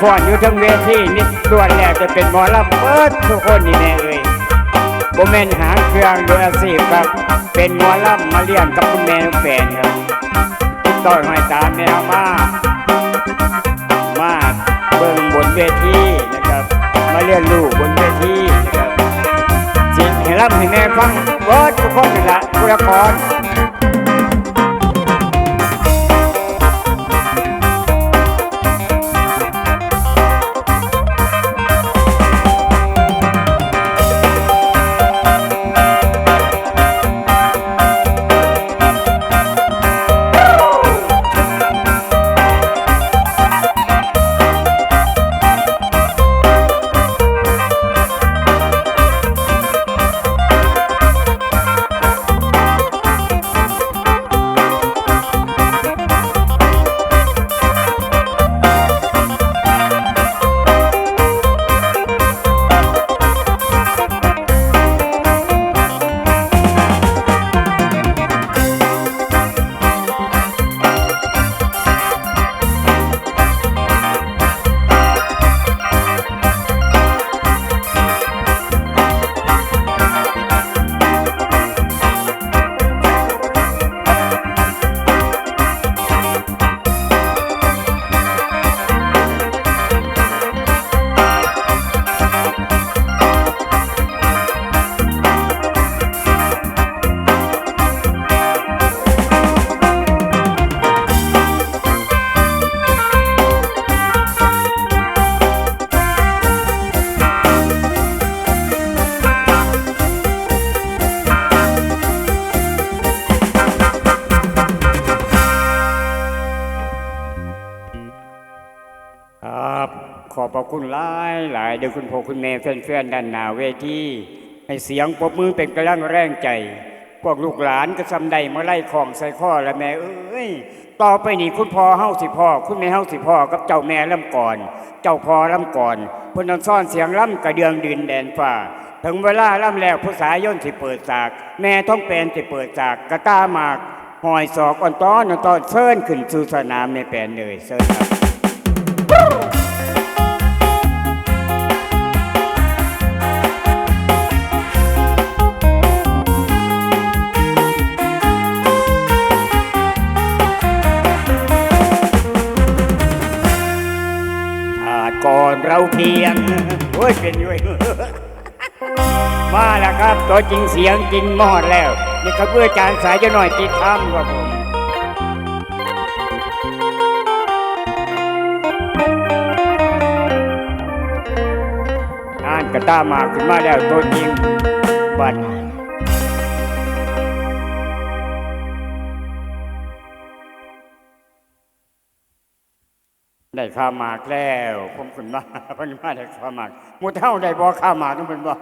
ฟ้อนอยู่ทั้งเวทีนิดส่วนแรกจะเป็นหมอลำเปิดทุกคนนี่แน่เอ่ยโบแมนหางเครื่องโดยอาชีพครับ เป็นหมอลำมาเลี้ยงกับคุณแม่แฟนครับติดต่อให้ตามแนวมา มาเบิ่งบนเวทีนะครับ มาเรียนรู้บนเวทีนะครับสิ่งให้รับให้แม่ฟังเบิดทุกคนนี่ละบุรกรครายหลายเดี๋ยคุณพ่อคุณแม่แฟนๆด้านหน้าเวทีให้เสียงปรบมือเป็นกำลังแรงใจ พวกลูกหลานก็ซำใดมาไล่ของใส่ข้อและแม่เอ้ยต่อไปนี่คุณพ่อเฮาสิพ่อคุณแม่เฮาสิพ่อกับเจ้าแม่ล่ำก่อน เจ้าพ่อล่ำก่อนพิ่นซ่อนเสียงล่ำกระเดืองดินแดนฟ้าถึงเวลาล่ำแล้วผู้สายย่นสิเปิดสาก แม่ท้องแปนสิเปิดสากกระตาหมากหอยศอกอ่อนต้อนอ่อนต้อนเชิญขึ้นสู่สนามในแปลนเลยเชิญครับาเพียนโอ้ยเป็นอยู่มาแล้วครับ ตัวจริงเสียงจริงมอดแล้ว นี่ครับเพื่ออาจารย์สายจะหน่อยติดทำครับผมอ่านกระต้ามาขึ้นมาแล้วตัวจริงบัด ข้าหมากแล้วผมขึ้นมาเพิ่นมาได้ข้าหมากมูเท่าได้บ่ข้าหมากต้องเป็นบ่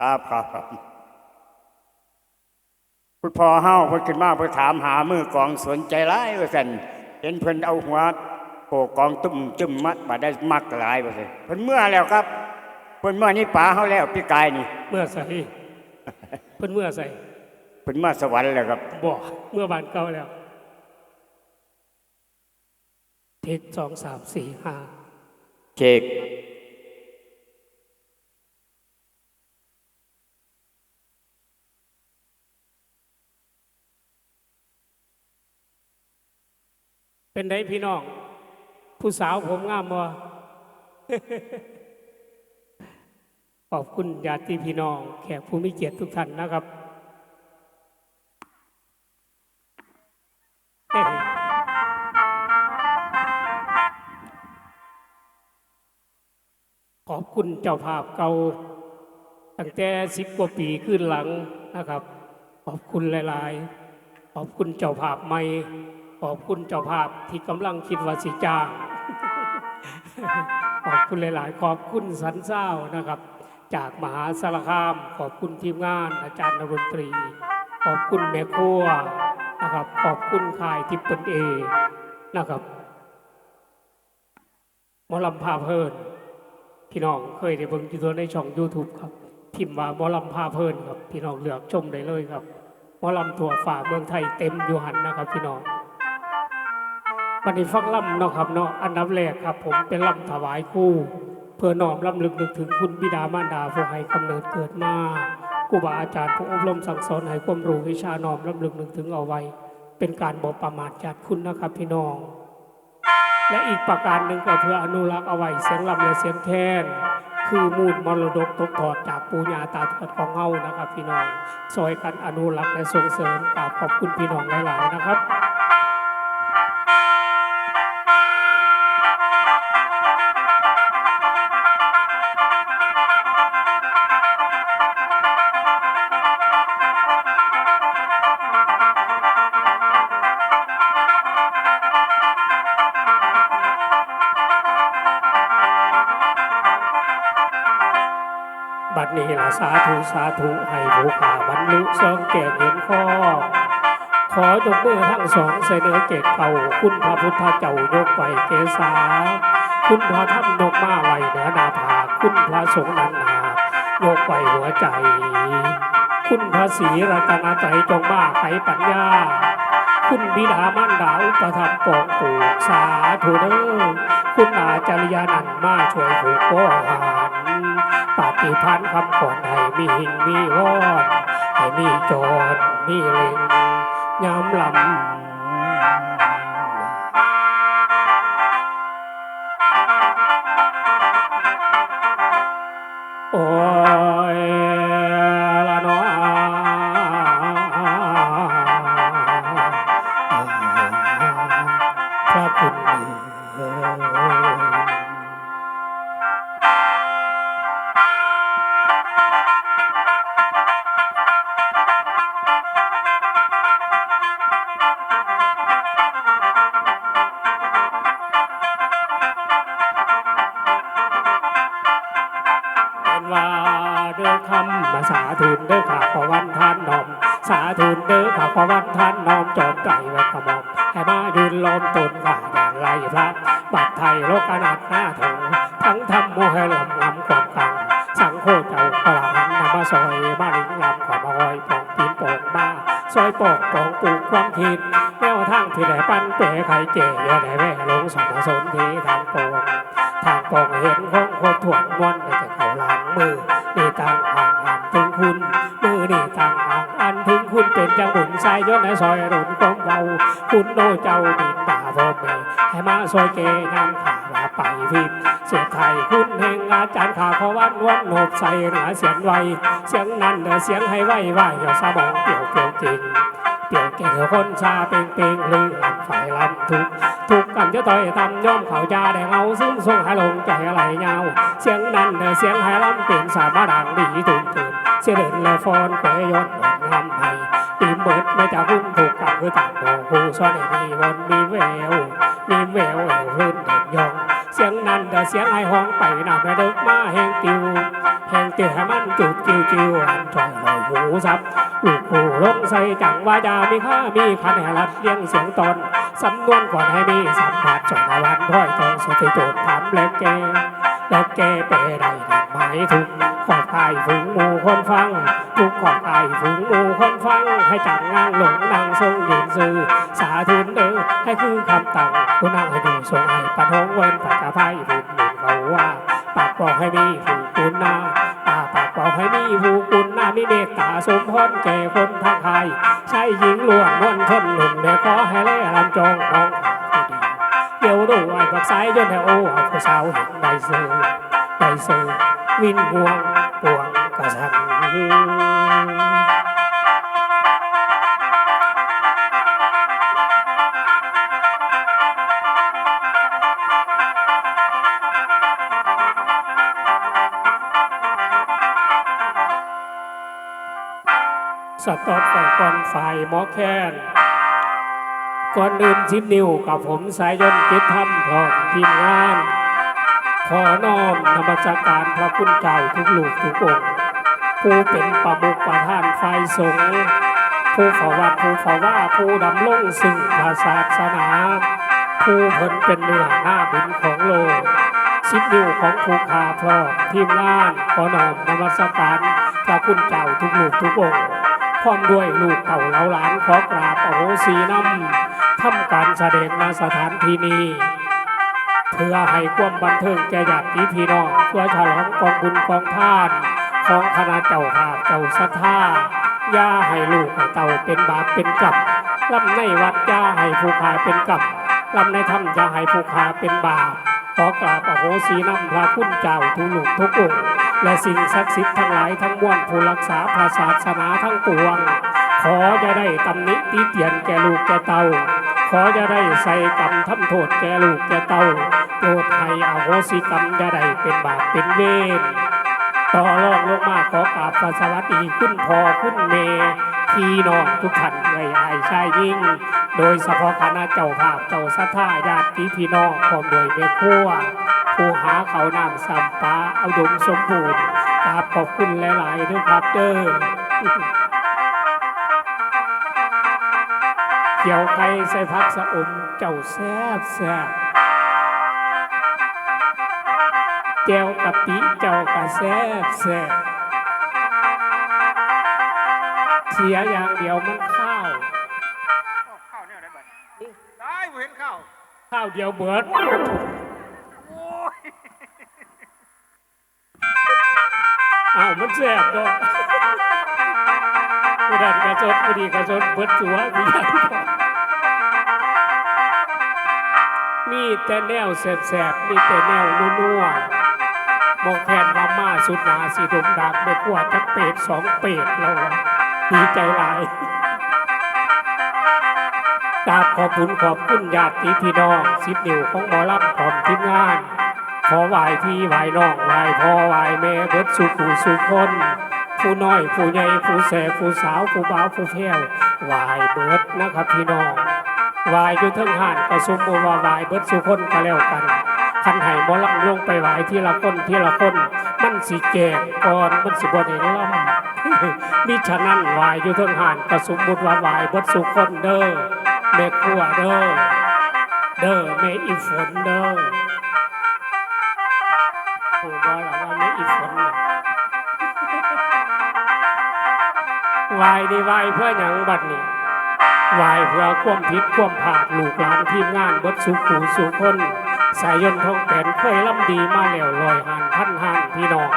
ครับครับคุณพ่อเฮาเพิ่นขึ้นมาเพิ่นถามหามือกองสนใจหลายว่าซั่นเห็นเพิ่นเอาหัวโผกองตุ้มจุ่มมัดมาได้มักหลายว่าซั่นเพิ่นเมื่อแล้วครับเพิ่นเมื่อนี้ป๋าเฮาแล้วพี่กายนี่ เมื่อใส่เพิ่นเมื่อใส่ เพิ่นมาสวรรค์แล้วครับบ่เมื่อบานเก่าแล้ว เทคสองสามสี่ห้าเค้กเป็นไดพี่น้อง ผู้สาวผมงามบ่ขอบคุณญาติพี่น้อง แขกผู้มีเกียรติทุกท่านนะครับ คุณเจ้าภาพเก่าตั้งแต่สิบกว่าปีขึ้นหลังนะครับ ขอบคุณหลาย ๆ ขอบคุณเจ้าภาพใหม่ ขอบคุณเจ้าภาพที่กำลังคิดว่าสิจ้างขอบคุณหลาย ๆ ขอบคุณสันเศร้านะครับ จากมหาสารคาม ขอบคุณทีมงานอาจารย์นรนตรี ขอบคุณแม่ครัวนะครับ ขอบคุณค่ายทิปเปิลเอนะครับมอลำพาเพลิน พี่น้องเคยได้เบิ่งอยู่ตัวในช่อง YouTube ครับพิมพ์ว่าหมอลำพาเพลินครับ พี่น้องเลือกชมได้เลยครับหมอลำทั่วฝ่าเมืองไทยเต็มอยู่หันนะครับ พี่น้องวันนี้ฟังลำเนาะครับเนาะอันดับแรกครับ ผมเป็นลำถวายคู่ เพื่อน้อมลำลึกนึกถึงคุณบิดามารดาผู้ให้กำเนิดเกิดมาครูบาอาจารย์ผู้อบรมสั่งสอนให้ความรู้วิชาน้อมลำลึกนึกถึงเอาไว้ เป็นการบอกประมาทจัดคุณนะครับ พี่น้อง และอีกประการหนึ่งก็เพื่ออนุรักษ์เอาไว้เสียงลำและเสียงแคนคือมูลมรดกตกทอดจากปู่ย่าตาทวดของเฮานะครับพี่น้องซอยกันอนุรักษ์และส่งเสริมกราบขอบคุณพี่น้องหลาย ๆ นะครับ สาธุสาธุให้ผู้ขาบรรลุสริมแก่เห็นข้อ ขอยกมือทั้งสองเสนอเกตเก่า คุณพระพุทธเจ้ายกไหวเกษาคุณพระธรรมนกมาไหวเหนือนาผาคุณพระสงฆ์นันนายกไหวหัวใจ คุณพระศรีรัตนตรจงมาไขปัญญา คุณบิดามารดาอุปถัมปองปูกสาธุเด้อคุณอาจารยานันมาช่วยผูกโบหา ปฏิพันธ์คำขวัญให้มีหิงมีวอนให้มีจอดมีเล็งยามลำ เด้อคำมาสาธุนเด้อข้าขอวันทานนอม สาธุนเด้อข้าขอวันทานนอมจอมไก่ไว้ขมอมให้มายืนล้อมตนข้าอย่างไรพระบัดไทยโลกนาดหน้าถงทั้งทำโมให้ลำลำความกังสังโฆเจ้ากลาหันนำมาซอยมาลิงลำขอมาคอยปองปีนโป่งมาซอยปอกปองปลูกความคิดแนวทางที่ได้ปั้นเป๋ไข่เจ๋ยได้แว่ลงสมสนทีทางโป่งทางปองเห็นของโคตรถ่วงมวนได้แต่เขาหลังมือ นี่ต่างห่างอันถึงคุณมือนี่ต่างห่างอันถึงคุณเป็นจังบุญใส่ยศในซอยรุ่นกองเบาคุณโนเจ้าบินป่าพ่อแม่ให้มาซอยเกยำขาว่าไปพิษเสียไทยคุณแห่งอาจารย์ขาขอวันวันโนบใส่หนาเสียงไวเสียงนั้นเด้อเสียงให้ไหวไหวอย่าสมองเปลี่ยวเปลี่ยวจริงเปลี่ยวเก่งคนชาเป่งเป่งลือลำไฟลำทุก ทุกกำจะต่อยตำย่อมเขาจาแดงเอาซึมทรงหาลงใจไหลเงาเสียงนั้นเด้อเสียงหายลำเปลี่ยนสามาดังดีตุนตุนเสียเดินและฟอนแควย้อนหวนลำไห้ตีมเบิดไม่จากคุณถูกกับคือต่างโมหูซ้อนให้มีวนมีแววมีแววแววเลื่นเดินยอง เสียงนั้นเด้อเสียงให้ห้องไปนำไปเดิกมาแหงติว แหงติวให้มันจุดจิวจิวอันช่อยลอยหูซับลูกผู้ลงใส่จังวาจามีค่ามีคะแนนรัดเลี้ยงเสียงตนสำนวนก่อนให้มีสัมผัสจนวันพ้อยทองสุดที่โจทย์ถามและแกและแกเปได้ดังหมายถูกขอบกายฝูงหมู่คนฟัง ทุกขอบกายฝูงหมู่คนฟัง ให้จังงางหลงนางทรงยืนซื่อสาธุนเด้อให้คือคำตังคุณนางให้ดูทรงให้ปันหงเวินปัจจภัยบุญบุญเขาว่า ปากบอกให้มีผู้กุณนาตาปากบอกให้มีผู้กุณนามีเมตตาสมพรแก่คนทางไทยใช้หญิงล้วนมนทนหนุ่มแม่ขอให้แลลำจองน้องขาผู้ดีเดี๋ยวดูไอ้บักสายยนต์ให้โอ้เอาผู้สาวเห็นได้เสือได้เสือวินห่วงปวงกระสัน สต็อปไปก่อนฝ่ายหมอแค้นก่อนอื่นชิดนิวกับผมสายยนต์คิดทำพร้อมทีมงาน ขอน้อมนมัสการพระคุณเจ้าทุกลูกทุกองค์ผู้เป็นประมุขประธานฝ่ายสงฆ์ผู้ฝาวัดผู้ฝาว่าผู้ดำรงซึ่งพระศาสนา ผู้เพินเป็นเนื้อหน้าบุญของโลกสิบนิ้วของผู้ขาพร้อมทีมงานขอน้อมนมัสการพระคุณเจ้าทุกลูกทุกองค์ พร้อมด้วยลูกเต่าเหลาหลานขอกราบโอโหสีน้ำทำการแสดงณสถานที่นี้เพื่อให้ความบันเทิงแก่ญาติพี่น้องเพื่อฉลองกองบุญกองทาน ของคณะเจ้าภาพเจ้าศรัทธาย่าให้ลูกให้เต่าเป็นบาปเป็นกรรมลำในวัดย่าให้ผู้ขาเป็นกรรมลำในถ้ำอย่าให้ผู้ขาเป็นบาป ขอกราบอโหสีนำพระคุณเจ้าทุลูกทุกองค์และสิ่งศักดิ์สิทธิ์ทั้งหลายทั้งมวลผู้รักษาพระศาสนาทั้งปวง ขอจะได้ตำหนิติเตียนแก่ลูกแก่เตาขอจะได้ใส่กรรมทำโทษแก่ลูกแก่เตาโปรดให้อโหสิกรรมจะได้เป็นบาปเป็นเวรต่อรองลงมาขอกราบพระสวัสดีคุณพ่อคุณเมพี่น้องทุกท่านไว้อายชายยิ่ง โดยเฉพาะคณะเจ้าภาพเจ้าสัทธาญาติ พี่น้องพร้อมโดยแม่ครัวผู้หาเขาน้ำสัมปาเอาดมสมบูรณ์กราบขอบคุณหลายๆด้วยครับเด้อเกี่ยวไก่ใส่พักสะอมเจ้าแซ่บแซ่บแก้วกะปิเจ้ากะแซ่บแซ่บเสียอย่างเดียวมันข้าว ข้าวข้าวเดียวเบิดโอ้ยอ้าวมันแซ่บเนาะผู้ดันกระสดผู้ดีกระสดเบิดตัวผู้ยันมีแต่แนวแซ่บๆมีแต่แนวนัวๆมองแคนมาม่าสุดหนาสีดมดักไม่กลัวจะเป็ดสองเป็ดเราอะดีใจหลาย กราบขอบคุณขอบคุณญาติพี่น้องสิบนิ้วของหมอลำพร้อมทีมงาน ขอไหว้พี่ไหว้น้องไหว้พ่อไหว้แม่เบิดสุขูสุคน ผู้น้อยผู้ใหญ่ผู้แสบผู้สาวผู้บ่าวผู้แพ้วไหว้เบิดนะครับพี่น้องไหว้อยู่ทั้งห่านก็สมบูรณ์ว่าไหว้เบิดสุคนก็แล้วกันคันไห้หมอลำลงไปไหว้ทีละคนทีละคน มันสิแก่ก่อนมันสิบ่ได้ล่ำมิฉะนั้นไหว้อยู่เทั้งห่านก็สมบูรณ์ว่าไหว้เบิดสุคนเด้อ แม่ครัวเด้อเด้อแม่อีฝนเด้อโอ้บอละว่าไม่อีฝนเลยวายดีวายเพื่อหยังบัดนี้วายเพื่อความผิดความผาดลูกหลานทีมงานบดสุขูสุคน สายยนต์ทองแผ่นเคยล่ำดีมาแล้วลอยหานพันหานพี่น้อง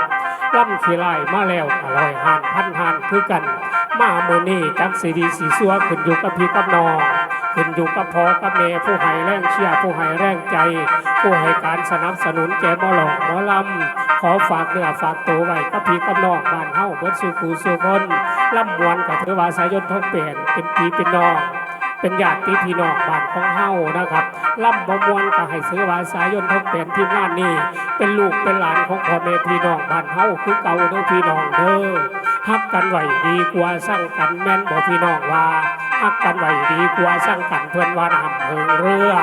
ล่ำขี้ลายมาแล้วก็ลอยหานพันหานคือกัน มาเมื่อนี้จักสีดีสีสัวขึ้นอยู่กับพี่กับน้อง ขึ้นอยู่กับพอกับแม่ผู้ให้แรงเชียร์ผู้ให้แรงใจ ผู้ให้การสนับสนุนแก่หมอหลอกหมอลำขอฝากเนื้อฝากตัวไว้กับพี่กับน้องบ้านเฮาเบิดสู่กูสู่คนลำมวนกับเทวาสายยนต์ทองเปลี่ยนเป็นพี่เป็นน้องเป็นญาติพี่น้องบ้านของเฮานะครับล่ำบมวนก็ให้ซื้อวาสายนทองเปลี่ยนทีมงานนี้ เป็นลูกเป็นหลานของพ่อแม่พี่น้องบ้านเฮาคือเก่าเด้อพี่น้องเด้อฮักกันไหวดีกว่าสร้างกันแม่นบ่พี่น้องว่า ฮักกันไว้ดีกว่าสร้างกันเพื่อนว่าน้ำเพิงเรือ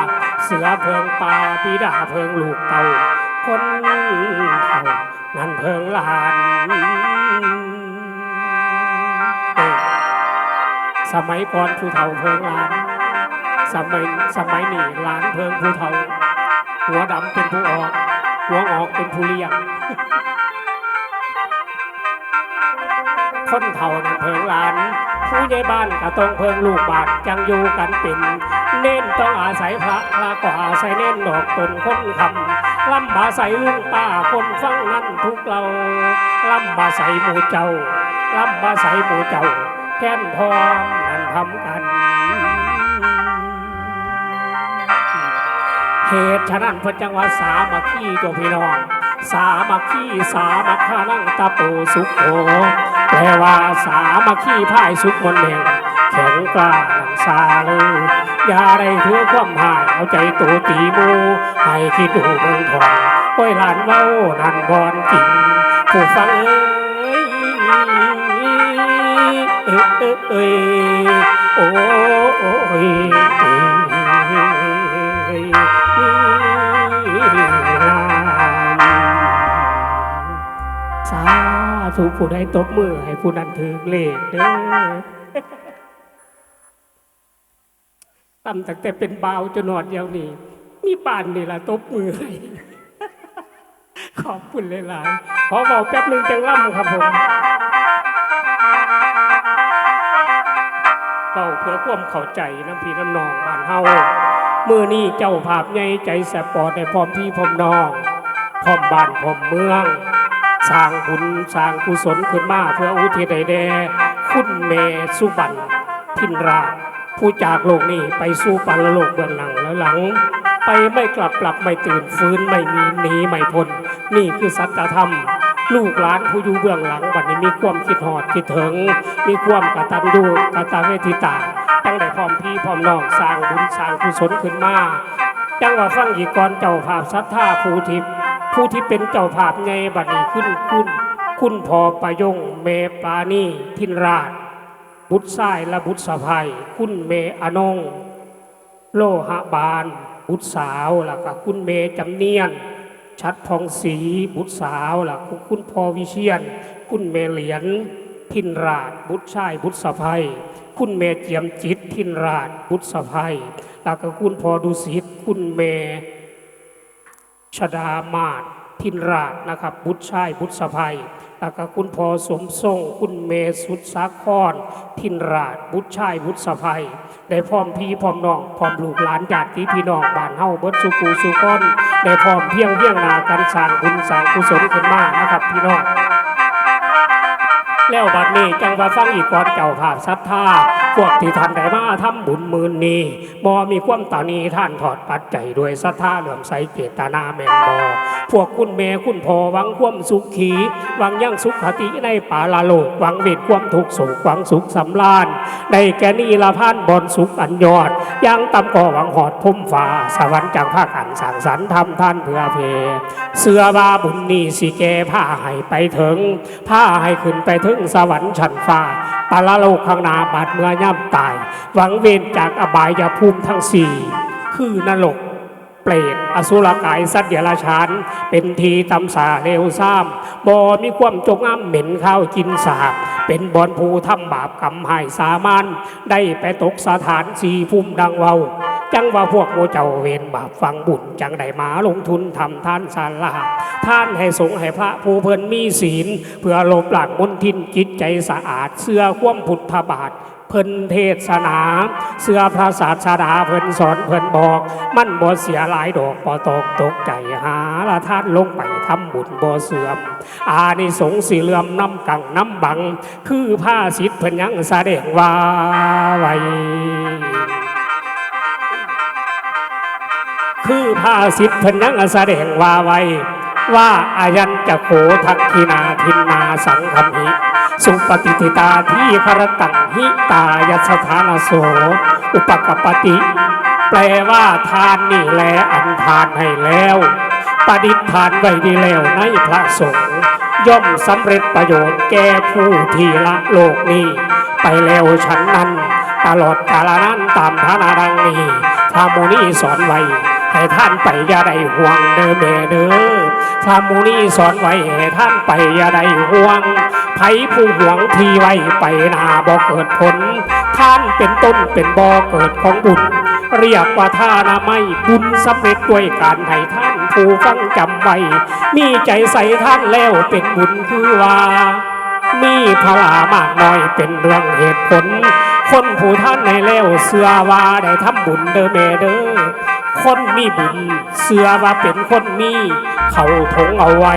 เสือเพิงปลาปีดาเพิงลูกเต่าคนเท่านั้นเพิงลานเออสมัยก่อนผู้เฒ่าเพิงลาน สมัยสมัยนี้ลานเพิงผู้เฒ่า หัวดำเป็นผู้ออก หัวออกเป็นผู้เลี้ยงคนเฒ่านั้นเพิงลาน ผู้ใหญ่บ้านก็ต้องเพิ่งลูกบาทจังอยู่กันเป็นเน้นต้องอาศัยพระพระก็อาศัยเน้นดอกตนคนคำลำบาใส่ลุงป้าคนฟังนั้นทุกเราลำบาใส่หมู่เจ้าลำบาใส่หมู่เจ้าแค้นพร้อมนั่นทำกัน เหตุฉะนั้นพิ่นจังว่าสามัคคีตัวพี่น้อง สามัคคีสามัคคานังตะโปสุขโข แปลว่าสามัคคีพ่ายสุขมนต์แห่งแข็งกล้าหนังซาเลยอย่าได้ถือความหายเอาใจตัวตีมูให้คิดดูเมืองทองก้อยหลานเว้านันบอนจริงผู้ฟังเอ้ยเอ้ยเอ้ยเอ้ยโอ้โอ้ย ธุผู้ใดตบมือ ให้ผู้นั้นถึงเลขเด้อตั้งแต่เป็นบ่าวจนหนอดเดียวนี้มีป่านนี่ละตบมือให้ขอบคุณหลายๆขอบอกแป๊บหนึ่งจังล่ำครับผมเป่าเพื่อความเข้าใจน้ำพี่น้ำนองบ้านเฮามือนี้เจ้าภาพใหญ่ใจแสบปอดในพร้อมพี่พร้อมน้อง พร้อมบ้านพร้อมเมือง สร้างบุญสร้างกุศลขึ้นมาเพื่ออุทิศใดแด่คุณเมสุบันทินราผู้จากโลกนี้ไปสู่ปันโลกเบื้องหลังแล้วหลัง ไปไม่กลับกลับไม่ตื่นฟื้นไม่มีหนีไม่พ้นนี่คือสัจธรรม ลูกหลานผู้อยู่เบื้องหลังบัดนี้มีความคิดหอดคิดถึง มีความกตัญญูกตเวทิตาตั้งแต่พร้อมพี่พร้อมน้องสร้างบุญสร้างกุศลขึ้นมาจังว่าฟังอีกก่อนเจ้าภาพศรัทธาภูทิพย์ ผู้ที่เป็นเจ้าภาพไงบัดนี้ขึ้นคุณคุณพอประยงเมปานีทินราช บุตรชายและบุตรสะพายคุณเมอนง โลหะบาลบุตรสาวแล้วก็คุณเมจำเนียน ชัดทองศรีบุตรสาวแล้วก็คุณพอวิเชียน คุณเมเหรียญทินราช บุตรชายบุตรสะพายคุณเมเจียมจิตทินราช บุตรสะพายแล้วก็คุณพอดุสิตคุณเม ชดามาศทินราชนะครับบุตรชายบุตรสะพายแล้วก็คุณพอสมทรงคุณเมสุดสาคร ทินราชบุตรชายบุตรสะพายได้พร้อมพี่พร้อมน้องพร้อมลูกหลานญาติพี่น้องบ้านเฮาเบิดสุกูสุกอนได้พร้อมเพียงเพียงนากันสร้างบุญสร้างกุศลขึ้นมานะครับพี่น้องแล้วบัดนี้จังว่าฟังอีกก่อนเจ้าภาพศรัทธา พวกที่ท่านได้มาทำบุญมื่นนี้บ่มีความตานีท่านถอดปัจจัยด้วยศรัทธาเหลื่อมใสเจตนาแม่นบ่พวกคุณแม่คุณพ่อหวังความสุขขีหวังยั่งสุขคติในป่าลาโลกหวังเวทความทุกข์สุขหวังสุขสำราญได้แกนี้ละพานบอนสุขอันยอดยังตำก่อหวังหอดพุ่มฟ้าสวรรค์จังภาคอันสังสรรค์ทำท่านเพื่อเพ เสื้อบาบุญนี้สิแกผ้าให้ไปถึงผ้าให้ขึ้นไปถึงสวรรค์ชั้นฟ้าปาลโลกข้างหน้าบาดเมื่อยำตาย หวังเวรจากอบายภูมิทั้งสี่คือนรกเปรตอสุรกายสัตว์เดรัจฉานเป็นทีตำสาเลวซ้ำบ่มีความจงอ้ำเหม็นข้าวกินสาบ เป็นบอนภูทำบาปกรรมหายสามานได้ไปตกสถานสีภูมิดังเวาจังว่าพวกโมเจ้าเวรบาปฟังบุญจังได้มาลงทุนทำท่านสาลาท่านให้สงฆ์ให้พระผู้เพิ่นมีศีล เพื่อลบหลักมนทินจิตใจสะอาด เสื้อคว่ำพุทธบาท เพิ่นเทศนา เสื้อพระศาสดาเพิ่นสอนเพิ่นบอก มันบ่เสียหลายดอกบ่ตกตกใจหาละท่านลงไปทำบุญบ่เสื่อม อานิสงส์สีเหลื่อมน้ำกังน้ำบัง คือผ้าสิทธิ์เพิ่นยังแสดงว่าไว้คือผ้าสิทธิ์เพิ่นยังแสดงว่าไว้ว่าอายันจะโขทักขินาทินนาสังคมหิ สุปฏิทิตาที่ครตังหิตายสถานโส อุปกปปติ แปลว่าทานนี่แลอันทานให้แล้วปฏิทานไว้ดีแล้วในพระสงฆ์ย่อมสำเร็จประโยชน์แก่ผู้ที่ละโลกนี้ ไปแล้วฉันนั้น ตลอดกาลนั้นตามฐานาดังนี้พระโมนีสอนไว้ให้ท่านไปอย่าได้ห่วงเด้อแม่เด้อพระโมนีสอนไว้ให้ท่านไปอย่าได้ห่วง ไผผู้หวงที่ไว้ไปนาบ่เกิดผล ท่านเป็นต้นเป็นบ่อเกิดของบุญ เรียกว่าท่านาไม่บุญสำเร็จด้วยการให้ท่านผู้ฟังจำไว้ มีใจใส่ท่านแล้วเป็นบุญคือว่ามีพลามากน้อยเป็นเรื่องเหตุผล คนผู้ท่านในแล้วเสือว่าได้ทำบุญเด้อแม่เด้อคนมีบุญเสือว่าเป็นคนมี เขาถงเอาไว้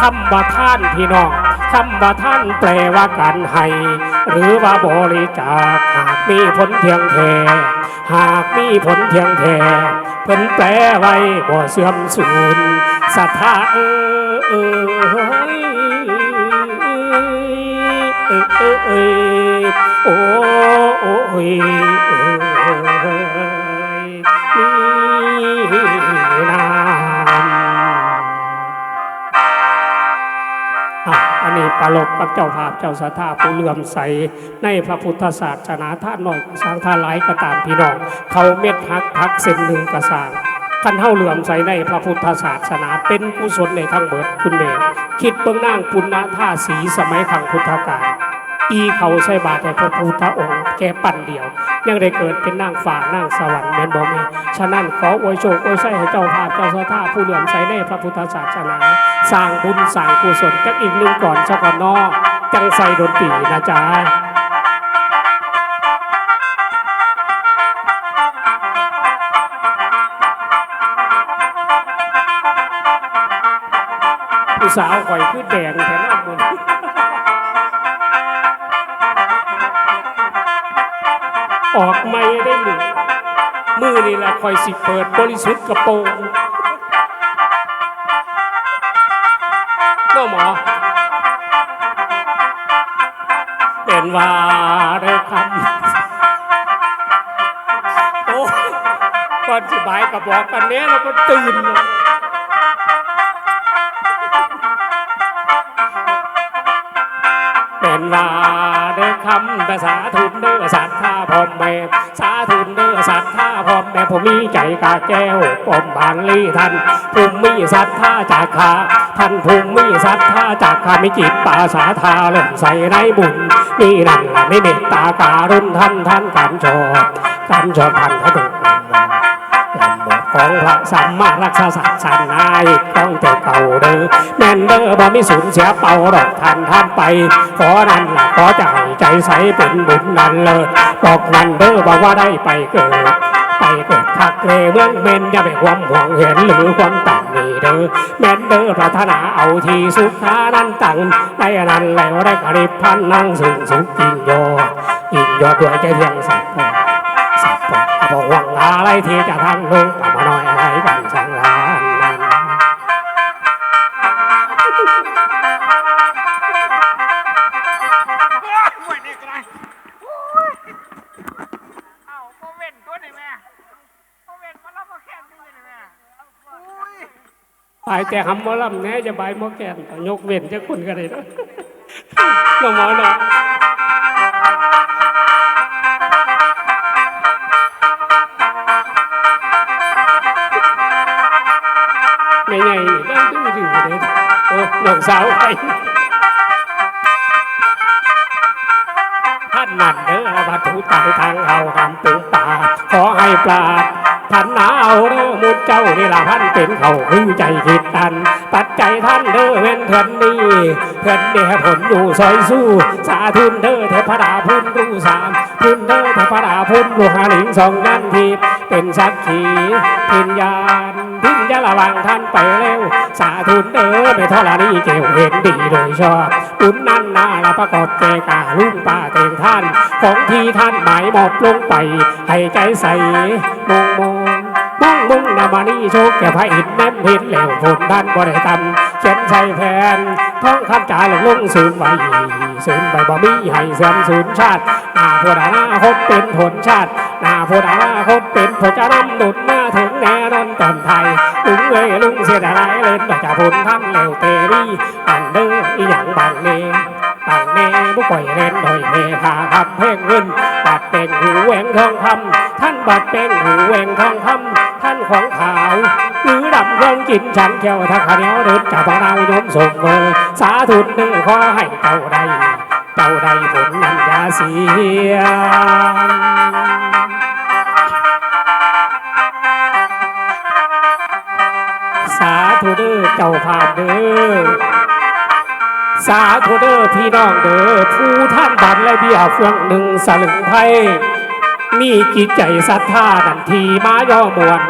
คำว่าท่านพี่น้อง คำว่าท่านแปลว่าการให้ หรือว่าบริจาคหากมีผลเทียงแท้หากมีผลเทียงแท้เพิ่นแปลไว้บ่เสื่อมสูญศรัทธาเออเออเออเออเออโอ้โอ้ยเอยนี่ อันนี้ปลบกับเจ้าภาพเจ้าสถาผู้เลื่อมใส ในพระพุทธศาสนาท่านหน่อยสร้างท่านหลายก็ตามพี่น้อง เขาเม็ดฮักพักเส้นหนึ่งกระสางท่านเฮาเหลื่อมใสในพระพุทธศาสนาเป็นกุศลในทั้งเบิดคุณเมย์คิดเบื้องนางปุณณท่าสีสมัยขังพุทธกาลอีเขาใส่บาตรแต่พระพุทธองค์แค่ปั่นเดียว ยังได้เกิดเป็นนางฟ้านางสวรรค์แม่นบ่แม่ฉะนั้นขออวยโชคอวยชัยให้เจ้าภาพเจ้าสถาผู้เหลื่อมใสในพระพุทธศาสนา สร้างบุญสร้างกุศลจักอีกหนึ่งก่อนสักก่อนนอจังใส่ดนตรีนะจ๊ะผู้สาวข่อยคือแดงแถมเอามือออกไม่ได้หนึ่งมือนี่แหละคอยสิเปิดบริสุทธิ์กระโปรง หมอ เป็นว่าได้คำโอ้ก่อนสิบายกับบอกกันเนี้ยเราก็ตื่นเนาะเป็นว่าได้คำภาษาทุนเด้อสัตว์ท่าพร้อมแม่สาธุนเด้อสัตว์ท่าพร้อมแม่ผมมีใจกาแก้วปมบานลีท่านภูมิมีสัตว์ท่าจากขา ท่านภูมิมีสัตว์ท่าจากขาไม่จิตปาสาทาเริ่มใส่ในบุญนี่นั่นละไม่เมตตาการุณท่านท่านการชอบการชอบพันธะดุลำบากของพระสัมมารักษาสัตว์สันนายของเจ้าเก่าเด้อแม่นเด้อบ่มีสูญเสียเป่าดอกท่านท่านไป ขอนั่นล่ะขอใจใจใสเป็นบุญนันเลิศบอกนั่นเด้อบอกว่าได้ไปเกิด ไปเกิดคักเลเมืองเมนอย่าไปความหวงเห็นหรือความต่างนี่เด้อแม่นเด้อปรารถนาเอาที่สุขานั้นตั้งในนั้นแล้วได้กริบพันนั่งสูงสุขยิ่งยอดยิ่งยอดด้วยใจเทียงสัตว์พสัตว์พอบอกหวังอะไรที่จะทางลงต่มาน้อยอะไรกันสัง แต่หำหมอลำแน่จะใบายหมอแกนยกเว้นจะคนกันเลยนะน้องหมอเนาะไม่ไงนี่ได้ดื้อเลยโอ้น้องสาวไปท่านนั่นเด้อวัตถุตังทางเอาทำปึงป่าขอให้ปราดท่านหนาเอาเด้อุดเจ้านี่ละท่านเป็นเขาคือใจคิดตัน ปัจจัยท่านเด้อเว้นเถื่อนนี่เถื่อนเดียผลอยู่ซอยสู้ สาธุนเด้อเทพดาพุนรู้สามพุนเด้อเทพดาพุนลูกหาหลิงสองนันทีเป็นสักขีพิญญาณพิญญาระวังท่านไปเร็ว สาธุนเด้อไม่ทรณีเกี่ยวเห็นดีโดยชอบบุญนั่นนาละประกอบเจกาลุงป้าเตงท่าน ของที่ท่านหมายหมอบลงไป ให้ใจใสมงมง มองมึงนามานี่โชคแก่พระอินทร์แม่นพินแล้วฝนท่านบ่ได้ทเขียนใส่แผนท้องคำจ่าลงลงสูญไว้สูญไปบ่มีให้เสื่อมสูญชาติหน้าผู้ดหน้าคตเป็นผลชาติหน้าผู้ดหน้าคตเป็นผลจะนำดุดมาถึงแน่นอนตอนไทยลุงเอ้ยลุงเสียดายเล่นดอกจากผลท่านเร็วเตรีอันเดออีหยังบางเน ต่างแม่บุก่อยเล่นดอยเมพาคำเพลงเงินบัดเป็นหูแหวงทองคำท่านบัดเป็นหูแหวงทองคำท่านของขาวหรือดำเรื่องกินฉันแก้วทักขะเหนียวเดินจากพราโยมส่งเบอสาธุเนื้อขอให้เจ้าใดเจ้าใดผลนั้นยาเสียสาธุเด้อเจ้าภาพเด้อ สาธุเด้อพี่น้องเด้อผู้ท่านบัตรและเบี้ยเฟืองหนึ่งสลึงไทยมีกิจใจศรัทธานันทีมาย่อมวน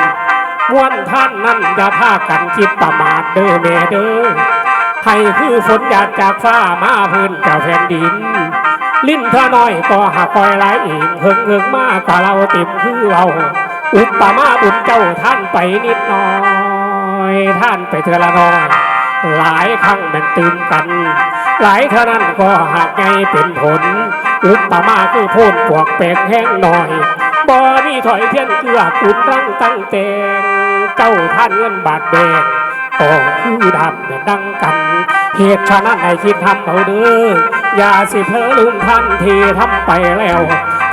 มวนท่านนั่นอย่าพากันคิดประมาทเด้อแม่เด้อให้คือฝนหยาดจากฟ้ามาพื้นเจ้าแผ่นดิน ลิ้นเธอน้อยก็หักคอยหลายอีกเฮิงเฮิงมากกว่าเราติ่มคือเราอุปมาบุญเจ้าท่านไปนิดหน้อย ท่านไปเทอละน้อย หลายครั้งแมันตื่นกัน หลายเท่านั้นก็หากไงเป็นผลอุปมาคือพ่นปวกแปลกแห้งหน่อยบ่มีถอยเพี้ยนเกลือกุดรังตั้งแต่งเจ้าท่านเงินบาทแดงก็คือดำเนี่ยดังกันเหตุฉะนั้นให้คิดทำเอาเด้ออย่าสิเพอลืมท่านที่ทำไปแล้ว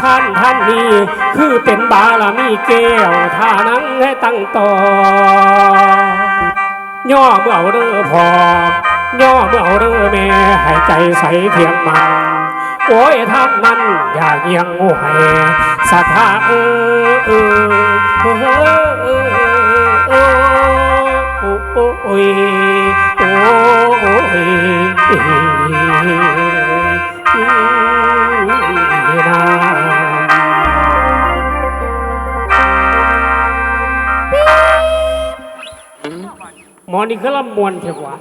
ท่านท่านนี้คือเป็นบารมีแก้วท่านั้นให้ตั้งต่อ ย่อเมื่อเอาเด้อพอย่อเมื่อเอาเด้อแม่ให้ใจใสเพียงมันโอ้ยทำนั้นอย่าเงียงโอ้ห้ศรัทธาเออเออเออเออเออโอ้โอ้โอ้ยโอ้โอ้ย หมอนี่ก็ลำมวนเถอะวะ